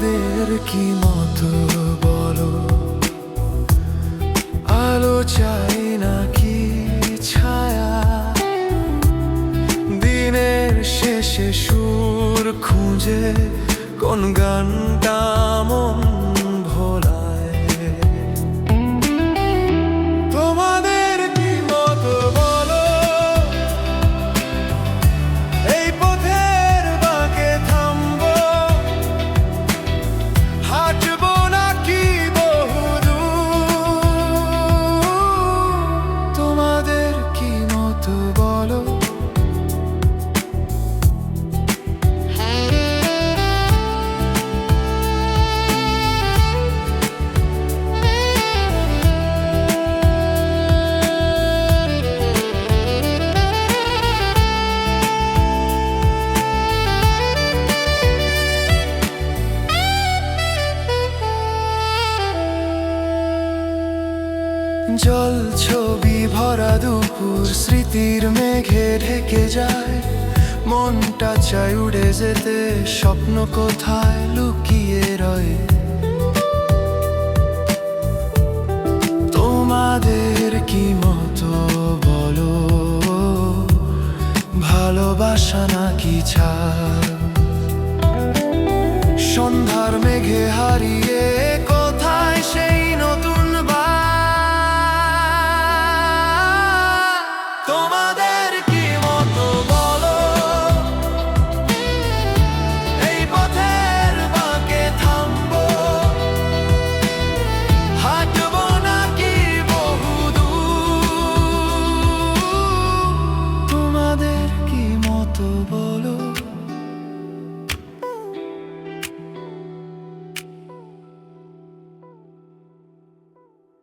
তোমাদের কি মতো বলো? আলো চাই নাকি ছায়া? দিনের শেষে সুর খুঁজে কোন গানটা মন জল ছবি ভরা দুপুর, স্মৃতির মেঘে ঢেকে যায়। মনটা চাই উড়ে যেতে, স্বপ্ন কোথায় লুকিয়ে রয়ে। তোমাদের কি মতো বলো? ভালোবাসা নাকি ছাড়? সন্ধ্যার মেঘে হারিয়ে